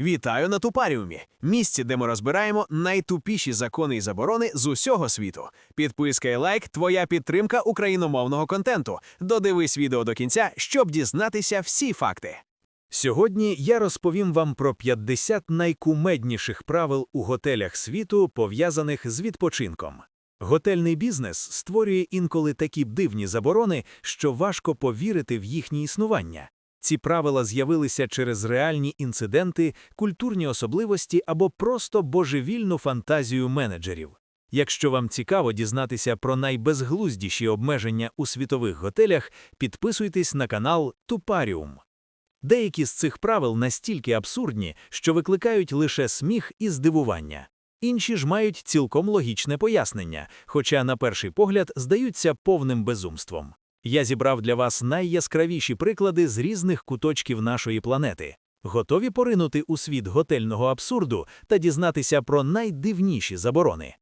Вітаю на Тупаріумі, місці, де ми розбираємо найтупіші закони і заборони з усього світу. Підписка і лайк твоя підтримка україномовного контенту. Додивись відео до кінця, щоб дізнатися всі факти. Сьогодні я розповім вам про 50 найкумедніших правил у готелях світу, пов'язаних з відпочинком. Готельний бізнес створює інколи такі дивні заборони, що важко повірити в їхнє існування. Ці правила з'явилися через реальні інциденти, культурні особливості або просто божевільну фантазію менеджерів. Якщо вам цікаво дізнатися про найбезглуздіші обмеження у світових готелях, підписуйтесь на канал Тупаріум. Деякі з цих правил настільки абсурдні, що викликають лише сміх і здивування. Інші ж мають цілком логічне пояснення, хоча на перший погляд здаються повним безумством. Я зібрав для вас найяскравіші приклади з різних куточків нашої планети. Готові поринути у світ готельного абсурду та дізнатися про найдивніші заборони.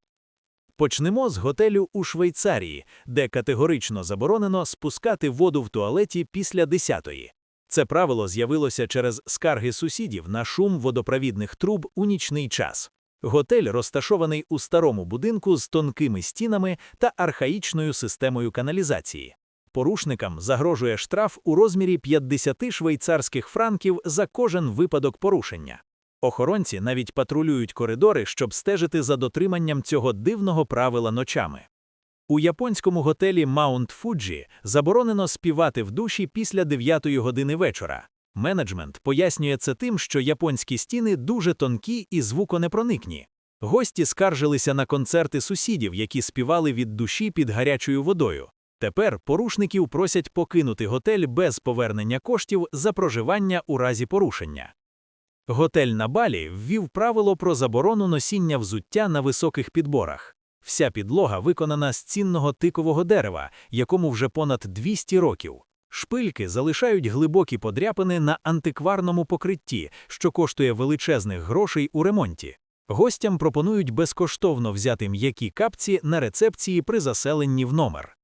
Почнемо з готелю у Швейцарії, де категорично заборонено спускати воду в туалеті після 10-ї. Це правило з'явилося через скарги сусідів на шум водопровідних труб у нічний час. Готель розташований у старому будинку з тонкими стінами та архаїчною системою каналізації. Порушникам загрожує штраф у розмірі 50 швейцарських франків за кожен випадок порушення. Охоронці навіть патрулюють коридори, щоб стежити за дотриманням цього дивного правила ночами. У японському готелі Маунт Фуджі заборонено співати в душі після 9 години вечора. Менеджмент пояснює це тим, що японські стіни дуже тонкі і звуконепроникні. Гості скаржилися на концерти сусідів, які співали від душі під гарячою водою. Тепер порушників просять покинути готель без повернення коштів за проживання у разі порушення. Готель на Балі ввів правило про заборону носіння взуття на високих підборах. Вся підлога виконана з цінного тикового дерева, якому вже понад 200 років. Шпильки залишають глибокі подряпини на антикварному покритті, що коштує величезних грошей у ремонті. Гостям пропонують безкоштовно взяти м'які капці на рецепції при заселенні в номер.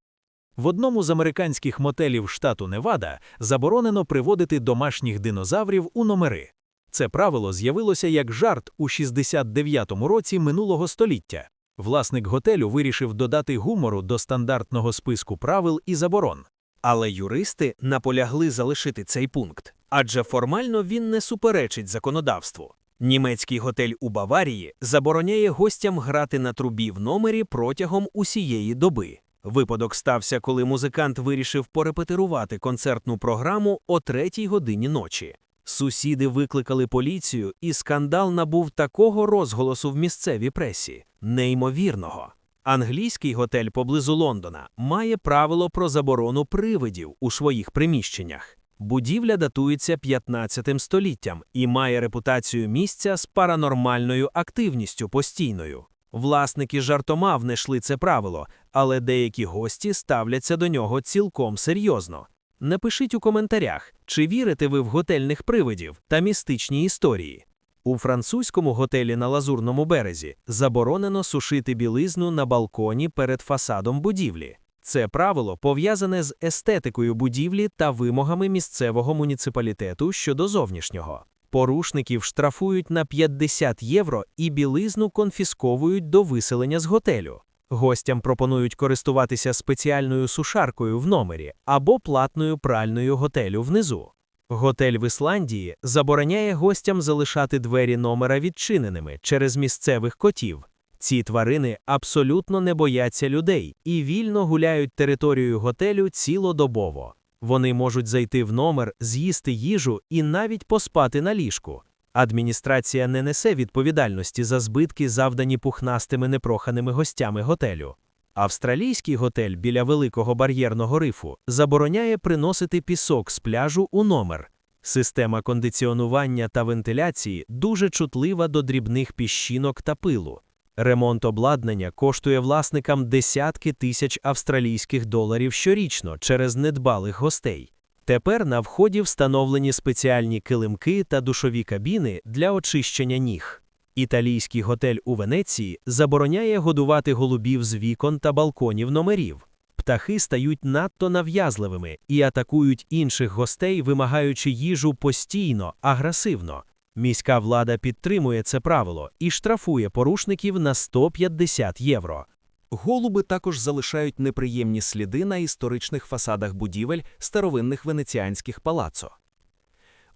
В одному з американських мотелів штату Невада заборонено приводити домашніх динозаврів у номери. Це правило з'явилося як жарт у 69-му році минулого століття. Власник готелю вирішив додати гумору до стандартного списку правил і заборон. Але юристи наполягли залишити цей пункт, адже формально він не суперечить законодавству. Німецький готель у Баварії забороняє гостям грати на трубі в номері протягом усієї доби. Випадок стався, коли музикант вирішив порепетирувати концертну програму о третій годині ночі. Сусіди викликали поліцію, і скандал набув такого розголосу в місцевій пресі неймовірного. Англійський готель поблизу Лондона має правило про заборону привидів у своїх приміщеннях. Будівля датується 15 століттям і має репутацію місця з паранормальною активністю постійною. Власники жартома внесли це правило, але деякі гості ставляться до нього цілком серйозно. Напишіть у коментарях, чи вірите ви в готельних привидів та містичні історії. У французькому готелі на Лазурному березі заборонено сушити білизну на балконі перед фасадом будівлі. Це правило пов'язане з естетикою будівлі та вимогами місцевого муніципалітету щодо зовнішнього. Порушників штрафують на 50 євро і білизну конфісковують до виселення з готелю. Гостям пропонують користуватися спеціальною сушаркою в номері або платною пральною готелю внизу. Готель в Ісландії забороняє гостям залишати двері номера відчиненими через місцевих котів. Ці тварини абсолютно не бояться людей і вільно гуляють територією готелю цілодобово. Вони можуть зайти в номер, з'їсти їжу і навіть поспати на ліжку. Адміністрація не несе відповідальності за збитки, завдані пухнастими непроханими гостями готелю. Австралійський готель біля великого бар'єрного рифу забороняє приносити пісок з пляжу у номер. Система кондиціонування та вентиляції дуже чутлива до дрібних піщинок та пилу. Ремонт обладнання коштує власникам десятки тисяч австралійських доларів щорічно через недбалих гостей. Тепер на вході встановлені спеціальні килимки та душові кабіни для очищення ніг. Італійський готель у Венеції забороняє годувати голубів з вікон та балконів номерів. Птахи стають надто нав'язливими і атакують інших гостей, вимагаючи їжу постійно, агресивно. Міська влада підтримує це правило і штрафує порушників на 150 євро. Голуби також залишають неприємні сліди на історичних фасадах будівель старовинних венеціанських палацо.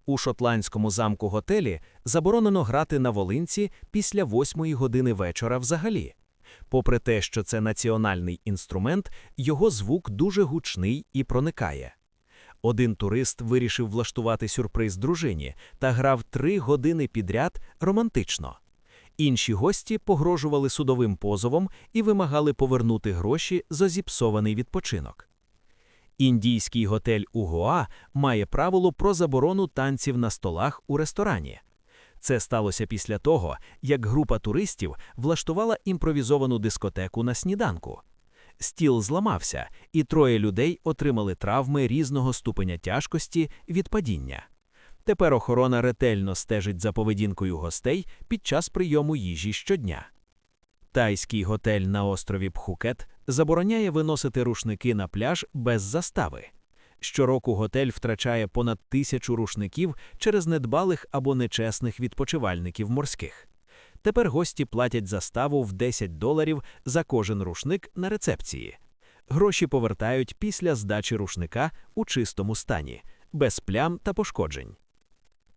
У шотландському замку готелі заборонено грати на волинці після 8 години вечора взагалі. Попри те, що це національний інструмент, його звук дуже гучний і проникає. Один турист вирішив влаштувати сюрприз дружині та грав три години підряд романтично. Інші гості погрожували судовим позовом і вимагали повернути гроші за зіпсований відпочинок. Індійський готель у Гоа має правило про заборону танців на столах у ресторані. Це сталося після того, як група туристів влаштувала імпровізовану дискотеку на сніданку. Стіл зламався, і троє людей отримали травми різного ступеня тяжкості від падіння. Тепер охорона ретельно стежить за поведінкою гостей під час прийому їжі щодня. Тайський готель на острові Пхукет забороняє виносити рушники на пляж без застави. Щороку готель втрачає понад тисячу рушників через недбалих або нечесних відпочивальників морських. Тепер гості платять заставу в 10 доларів за кожен рушник на рецепції. Гроші повертають після здачі рушника у чистому стані, без плям та пошкоджень.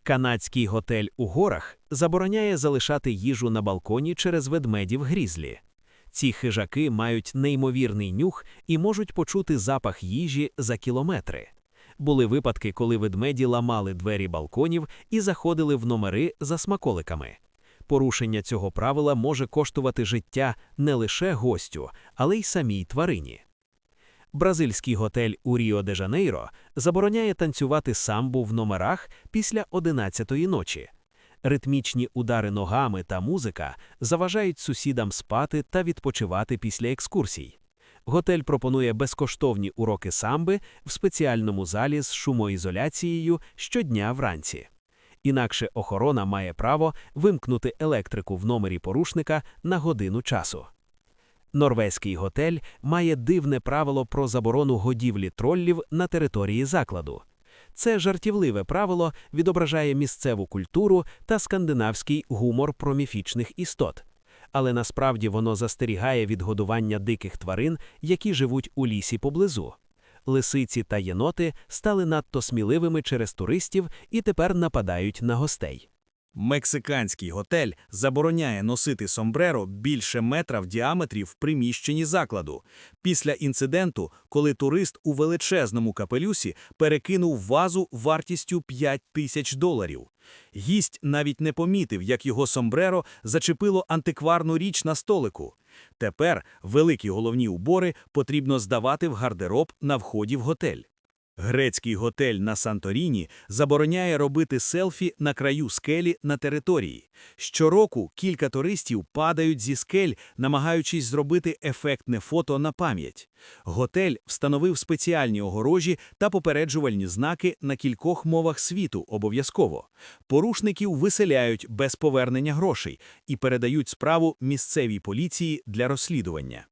Канадський готель у горах забороняє залишати їжу на балконі через ведмедів грізлі. Ці хижаки мають неймовірний нюх і можуть почути запах їжі за кілометри. Були випадки, коли ведмеді ламали двері балконів і заходили в номери за смаколиками. Порушення цього правила може коштувати життя не лише гостю, але й самій тварині. Бразильський готель у Ріо-де-Жанейро забороняє танцювати самбу в номерах після 11-ї ночі. Ритмічні удари ногами та музика заважають сусідам спати та відпочивати після екскурсій. Готель пропонує безкоштовні уроки самби в спеціальному залі з шумоізоляцією щодня вранці. Інакше охорона має право вимкнути електрику в номері порушника на годину часу. Норвезький готель має дивне правило про заборону годівлі троллів на території закладу. Це жартівливе правило відображає місцеву культуру та скандинавський гумор про міфічних істот. Але насправді воно застерігає від годування диких тварин, які живуть у лісі поблизу. Лисиці та єноти стали надто сміливими через туристів і тепер нападають на гостей. Мексиканський готель забороняє носити сомбреро більше метра в діаметрі в приміщенні закладу. Після інциденту, коли турист у величезному капелюсі перекинув вазу вартістю 5 тисяч доларів. Гість навіть не помітив, як його сомбреро зачепило антикварну річ на столику. Тепер великі головні убори потрібно здавати в гардероб на вході в готель. Грецький готель на Санторіні забороняє робити селфі на краю скелі на території. Щороку кілька туристів падають зі скель, намагаючись зробити ефектне фото на пам'ять. Готель встановив спеціальні огорожі та попереджувальні знаки на кількох мовах світу обов'язково. Порушників виселяють без повернення грошей і передають справу місцевій поліції для розслідування.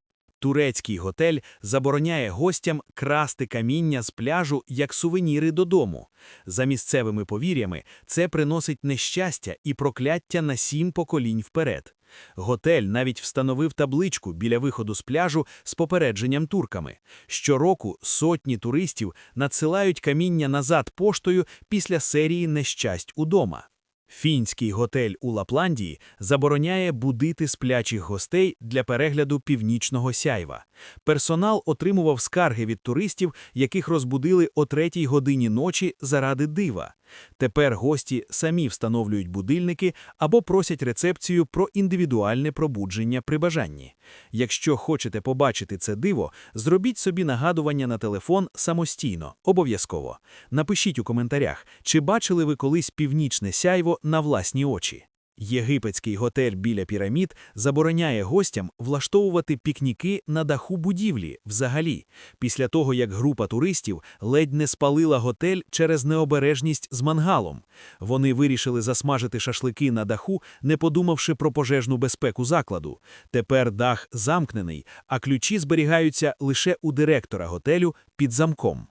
Турецький готель забороняє гостям красти каміння з пляжу як сувеніри додому. За місцевими повір'ями, це приносить нещастя і прокляття на сім поколінь вперед. Готель навіть встановив табличку біля виходу з пляжу з попередженням турками. Щороку сотні туристів надсилають каміння назад поштою після серії нещасть удома. Фінський готель у Лапландії забороняє будити сплячих гостей для перегляду північного сяйва. Персонал отримував скарги від туристів, яких розбудили о третій годині ночі заради дива. Тепер гості самі встановлюють будильники або просять рецепцію про індивідуальне пробудження при бажанні. Якщо хочете побачити це диво, зробіть собі нагадування на телефон самостійно, обов'язково. Напишіть у коментарях, чи бачили ви колись північне сяйво на власні очі. Єгипетський готель біля пірамід забороняє гостям влаштовувати пікніки на даху будівлі взагалі, після того як група туристів ледь не спалила готель через необережність з мангалом. Вони вирішили засмажити шашлики на даху, не подумавши про пожежну безпеку закладу. Тепер дах замкнений, а ключі зберігаються лише у директора готелю під замком.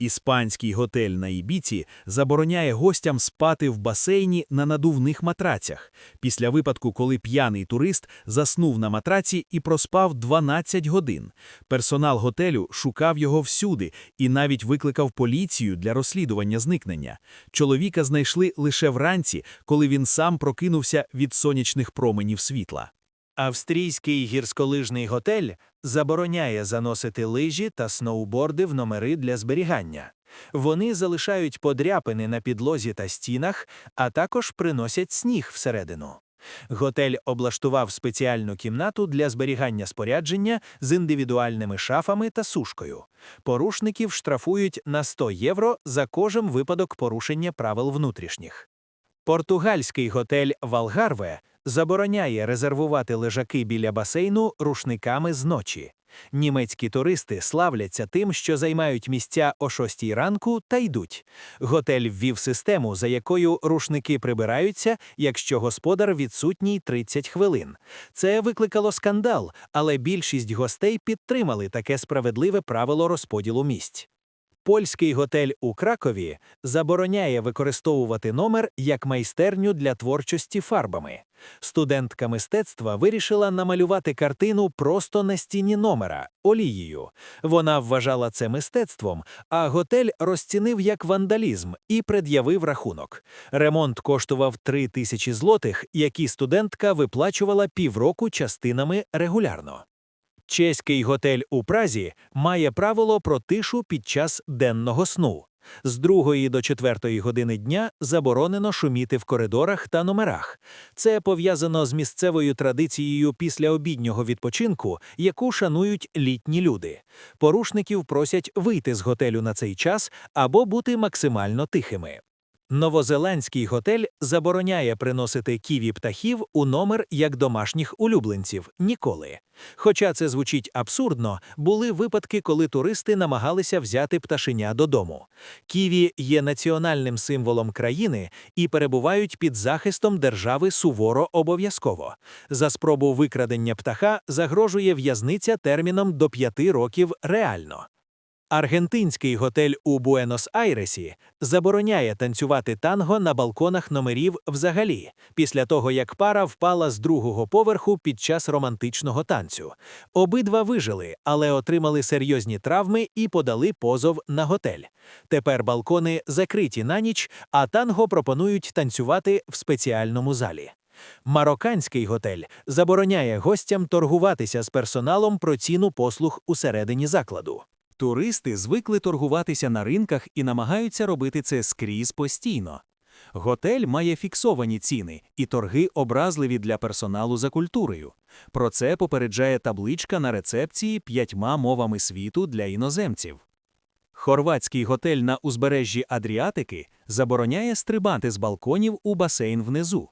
Іспанський готель на Ібіці забороняє гостям спати в басейні на надувних матрацях після випадку, коли п'яний турист заснув на матраці і проспав 12 годин. Персонал готелю шукав його всюди і навіть викликав поліцію для розслідування зникнення. Чоловіка знайшли лише вранці, коли він сам прокинувся від сонячних променів світла. Австрійський гірськолижний готель забороняє заносити лижі та сноуборди в номери для зберігання. Вони залишають подряпини на підлозі та стінах, а також приносять сніг всередину. Готель облаштував спеціальну кімнату для зберігання спорядження з індивідуальними шафами та сушкою. Порушників штрафують на 100 євро за кожен випадок порушення правил внутрішніх. Португальський готель Валгарве забороняє резервувати лежаки біля басейну рушниками з ночі. Німецькі туристи славляться тим, що займають місця о 6 ранку та йдуть. Готель ввів систему, за якою рушники прибираються, якщо господар відсутній 30 хвилин. Це викликало скандал, але більшість гостей підтримали таке справедливе правило розподілу місць. Польський готель у Кракові забороняє використовувати номер як майстерню для творчості фарбами. Студентка мистецтва вирішила намалювати картину просто на стіні номера олією. Вона вважала це мистецтвом, а готель розцінив як вандалізм і пред'явив рахунок. Ремонт коштував 3 тисячі злотих, які студентка виплачувала півроку частинами регулярно. Чеський готель у Празі має правило про тишу під час денного сну. З 2 до 4 години дня заборонено шуміти в коридорах та номерах. Це пов'язано з місцевою традицією післяобіднього відпочинку, яку шанують літні люди. Порушників просять вийти з готелю на цей час або бути максимально тихими. Новозеландський готель забороняє приносити ківі птахів у номер як домашніх улюбленців ніколи. Хоча це звучить абсурдно, були випадки, коли туристи намагалися взяти пташеня додому. Ківі є національним символом країни і перебувають під захистом держави суворо обов'язково. За спробу викрадення птаха загрожує в'язниця терміном до 5 років реально. Аргентинський готель у Буенос-Айресі забороняє танцювати танго на балконах номерів взагалі, після того як пара впала з другого поверху під час романтичного танцю. Обидва вижили, але отримали серйозні травми і подали позов на готель. Тепер балкони закриті на ніч, а танго пропонують танцювати в спеціальному залі. Марокканський готель забороняє гостям торгуватися з персоналом про ціну послуг усередині закладу. Туристи звикли торгуватися на ринках і намагаються робити це скрізь постійно. Готель має фіксовані ціни, і торги образливі для персоналу за культурою. Про це попереджає табличка на рецепції п'ятьма мовами світу для іноземців. Хорватський готель на узбережжі Адріатики забороняє стрибати з балконів у басейн внизу.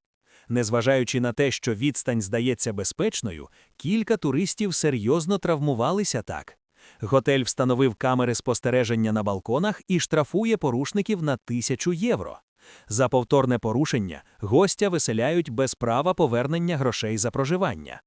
Незважаючи на те, що відстань здається безпечною, кілька туристів серйозно травмувалися так. Готель встановив камери спостереження на балконах і штрафує порушників на тисячу євро. За повторне порушення гостя виселяють без права повернення грошей за проживання.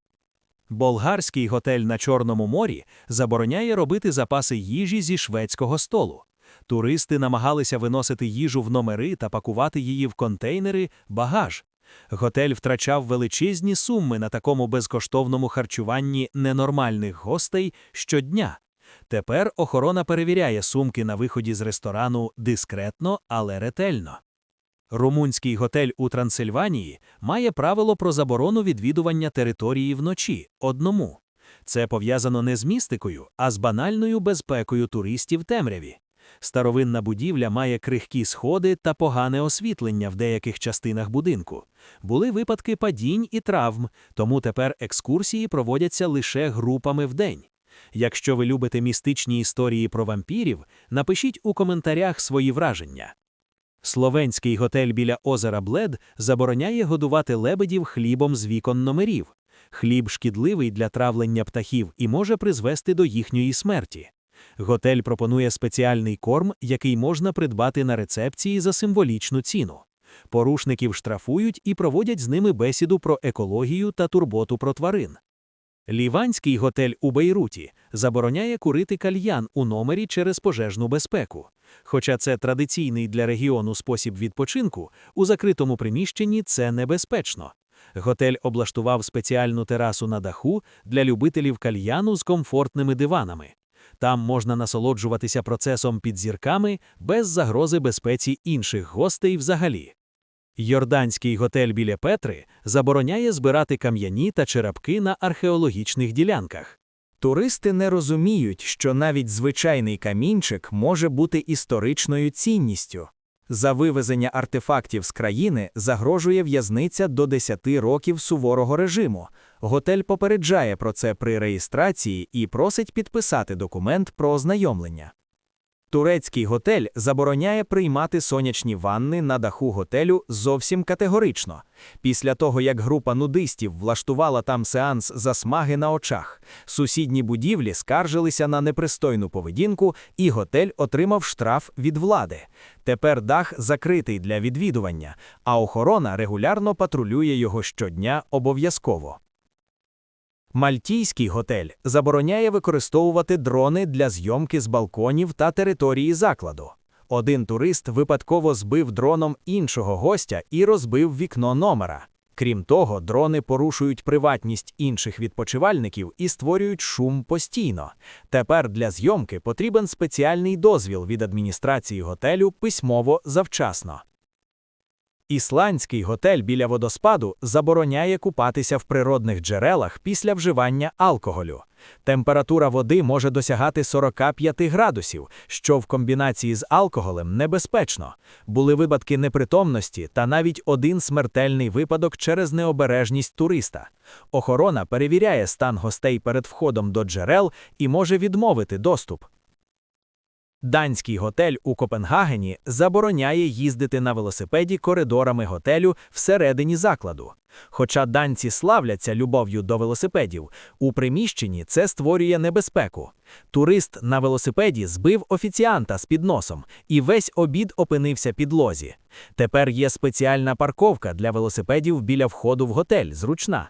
Болгарський готель на Чорному морі забороняє робити запаси їжі зі шведського столу. Туристи намагалися виносити їжу в номери та пакувати її в контейнери, багаж. Готель втрачав величезні суми на такому безкоштовному харчуванні ненормальних гостей щодня. Тепер охорона перевіряє сумки на виході з ресторану дискретно, але ретельно. Румунський готель у Трансильванії має правило про заборону відвідування території вночі одному. Це пов'язано не з містикою, а з банальною безпекою туристів темряві. Старовинна будівля має крихкі сходи та погане освітлення в деяких частинах будинку. Були випадки падінь і травм, тому тепер екскурсії проводяться лише групами в день. Якщо ви любите містичні історії про вампірів, напишіть у коментарях свої враження. Словенський готель біля озера Блед забороняє годувати лебедів хлібом з вікон номерів. Хліб шкідливий для травлення птахів і може призвести до їхньої смерті. Готель пропонує спеціальний корм, який можна придбати на рецепції за символічну ціну. Порушників штрафують і проводять з ними бесіду про екологію та турботу про тварин. Ліванський готель у Бейруті забороняє курити кальян у номері через пожежну безпеку. Хоча це традиційний для регіону спосіб відпочинку, у закритому приміщенні це небезпечно. Готель облаштував спеціальну терасу на даху для любителів кальяну з комфортними диванами. Там можна насолоджуватися процесом під зірками без загрози безпеці інших гостей взагалі. Йорданський готель біля Петри забороняє збирати кам'яні та черепки на археологічних ділянках. Туристи не розуміють, що навіть звичайний камінчик може бути історичною цінністю. За вивезення артефактів з країни загрожує в'язниця до 10 років суворого режиму. Готель попереджає про це при реєстрації і просить підписати документ про ознайомлення. Турецький готель забороняє приймати сонячні ванни на даху готелю зовсім категорично. Після того, як група нудистів влаштувала там сеанс засмаги на очах, сусідні будівлі скаржилися на непристойну поведінку, і готель отримав штраф від влади. Тепер дах закритий для відвідування, а охорона регулярно патрулює його щодня обов'язково. Мальтійський готель забороняє використовувати дрони для зйомки з балконів та території закладу. Один турист випадково збив дроном іншого гостя і розбив вікно номера. Крім того, дрони порушують приватність інших відпочивальників і створюють шум постійно. Тепер для зйомки потрібен спеціальний дозвіл від адміністрації готелю письмово завчасно. Ісландський готель біля водоспаду забороняє купатися в природних джерелах після вживання алкоголю. Температура води може досягати 45 градусів, що в комбінації з алкоголем небезпечно. Були випадки непритомності та навіть один смертельний випадок через необережність туриста. Охорона перевіряє стан гостей перед входом до джерел і може відмовити доступ. Данський готель у Копенгагені забороняє їздити на велосипеді коридорами готелю всередині закладу. Хоча данці славляться любов'ю до велосипедів, у приміщенні це створює небезпеку. Турист на велосипеді збив офіціанта з підносом, і весь обід опинився під лозі. Тепер є спеціальна парковка для велосипедів біля входу в готель, зручна.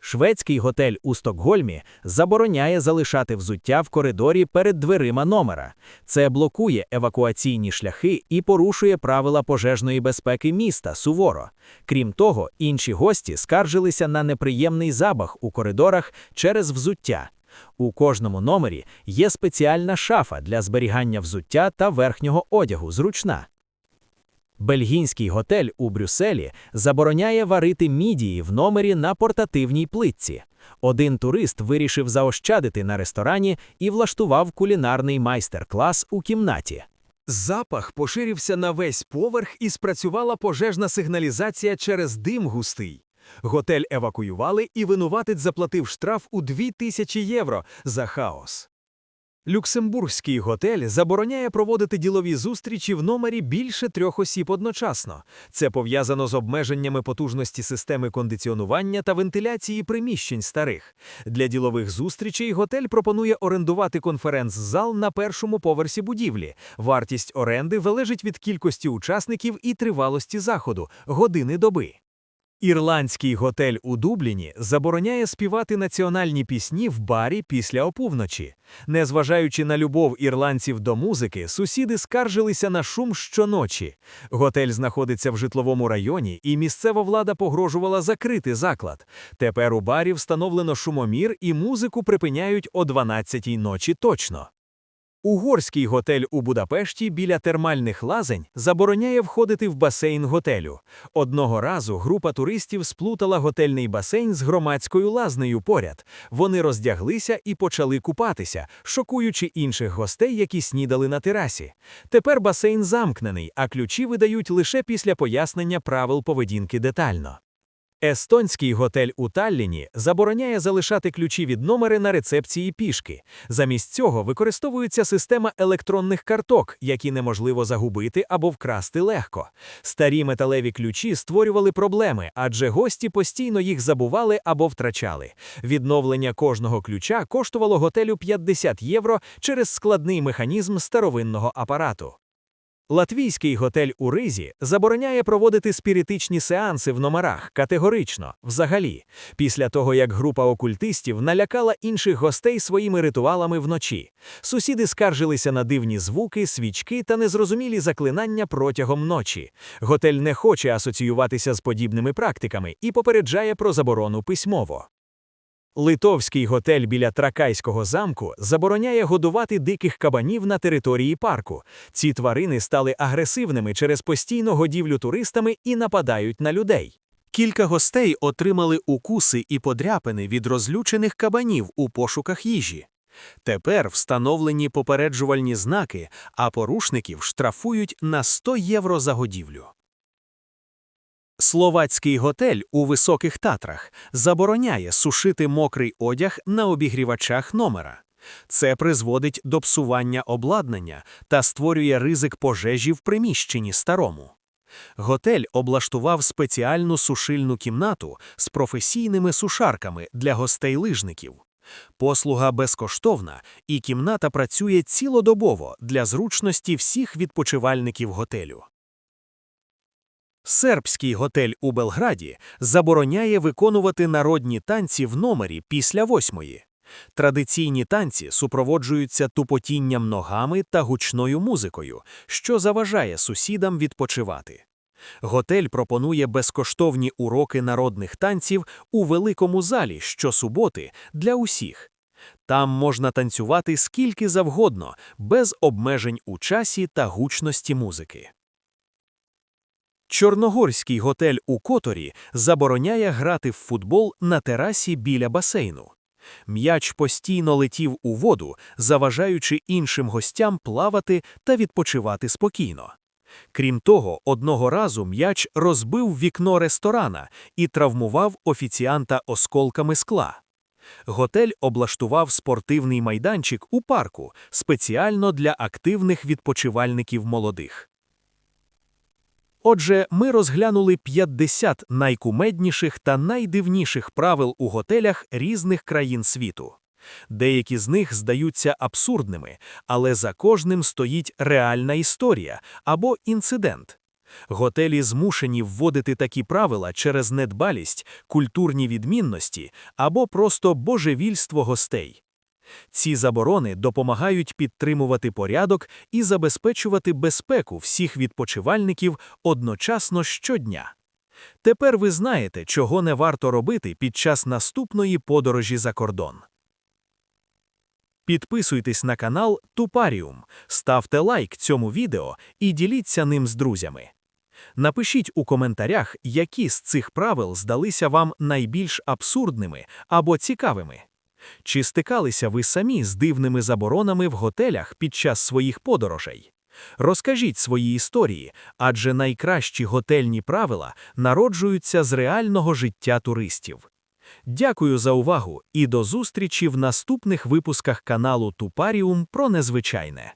Шведський готель у Стокгольмі забороняє залишати взуття в коридорі перед дверима номера. Це блокує евакуаційні шляхи і порушує правила пожежної безпеки міста суворо. Крім того, інші гості скаржилися на неприємний запах у коридорах через взуття. У кожному номері є спеціальна шафа для зберігання взуття та верхнього одягу, зручна. Бельгійський готель у Брюсселі забороняє варити мідії в номері на портативній плитці. Один турист вирішив заощадити на ресторані і влаштував кулінарний майстер-клас у кімнаті. Запах поширився на весь поверх і спрацювала пожежна сигналізація через дим густий. Готель евакуювали і винуватець заплатив штраф у 2000 євро за хаос. Люксембурзький готель забороняє проводити ділові зустрічі в номері більше трьох осіб одночасно. Це пов'язано з обмеженнями потужності системи кондиціонування та вентиляції приміщень старих. Для ділових зустрічей готель пропонує орендувати конференц-зал на першому поверсі будівлі. Вартість оренди залежить від кількості учасників і тривалості заходу години доби. Ірландський готель у Дубліні забороняє співати національні пісні в барі після опівночі. Незважаючи на любов ірландців до музики, сусіди скаржилися на шум щоночі. Готель знаходиться в житловому районі, і місцева влада погрожувала закрити заклад. Тепер у барі встановлено шумомір і музику припиняють о 12-й ночі точно. Угорський готель у Будапешті біля термальних лазень забороняє входити в басейн готелю. Одного разу група туристів сплутала готельний басейн з громадською лазнею поряд. Вони роздяглися і почали купатися, шокуючи інших гостей, які снідали на терасі. Тепер басейн замкнений, а ключі видають лише після пояснення правил поведінки детально. Естонський готель у Талліні забороняє залишати ключі від номери на рецепції пішки. Замість цього використовується система електронних карток, які неможливо загубити або вкрасти легко. Старі металеві ключі створювали проблеми, адже гості постійно їх забували або втрачали. Відновлення кожного ключа коштувало готелю 50 євро через складний механізм старовинного апарату. Латвійський готель у Ризі забороняє проводити спіритичні сеанси в номерах категорично, взагалі, після того як група окультистів налякала інших гостей своїми ритуалами вночі. Сусіди скаржилися на дивні звуки, свічки та незрозумілі заклинання протягом ночі. Готель не хоче асоціюватися з подібними практиками і попереджає про заборону письмово. Литовський готель біля Тракайського замку забороняє годувати диких кабанів на території парку. Ці тварини стали агресивними через постійну годівлю туристами і нападають на людей. Кілька гостей отримали укуси і подряпини від розлючених кабанів у пошуках їжі. Тепер встановлені попереджувальні знаки, а порушників штрафують на 100 євро за годівлю. Словацький готель у Високих Татрах забороняє сушити мокрий одяг на обігрівачах номера. Це призводить до псування обладнання та створює ризик пожежі в приміщенні старому. Готель облаштував спеціальну сушильну кімнату з професійними сушарками для гостей-лижників. Послуга безкоштовна, і кімната працює цілодобово для зручності всіх відпочивальників готелю. Сербський готель у Белграді забороняє виконувати народні танці в номері після восьмої. Традиційні танці супроводжуються тупотінням ногами та гучною музикою, що заважає сусідам відпочивати. Готель пропонує безкоштовні уроки народних танців у великому залі щосуботи для усіх. Там можна танцювати скільки завгодно, без обмежень у часі та гучності музики. Чорногорський готель у Которі забороняє грати в футбол на терасі біля басейну. М'яч постійно летів у воду, заважаючи іншим гостям плавати та відпочивати спокійно. Крім того, одного разу м'яч розбив вікно ресторана і травмував офіціанта осколками скла. Готель облаштував спортивний майданчик у парку спеціально для активних відпочивальників молодих. Отже, ми розглянули 50 найкумедніших та найдивніших правил у готелях різних країн світу. Деякі з них здаються абсурдними, але за кожним стоїть реальна історія або інцидент. Готелі змушені вводити такі правила через недбалість, культурні відмінності або просто божевільство гостей. Ці заборони допомагають підтримувати порядок і забезпечувати безпеку всіх відпочивальників одночасно щодня. Тепер ви знаєте, чого не варто робити під час наступної подорожі за кордон. Підписуйтесь на канал Тупаріум, ставте лайк цьому відео і діліться ним з друзями. Напишіть у коментарях, які з цих правил здалися вам найбільш абсурдними або цікавими. Чи стикалися ви самі з дивними заборонами в готелях під час своїх подорожей? Розкажіть свої історії, адже найкращі готельні правила народжуються з реального життя туристів. Дякую за увагу і до зустрічі в наступних випусках каналу Тупаріум про незвичайне.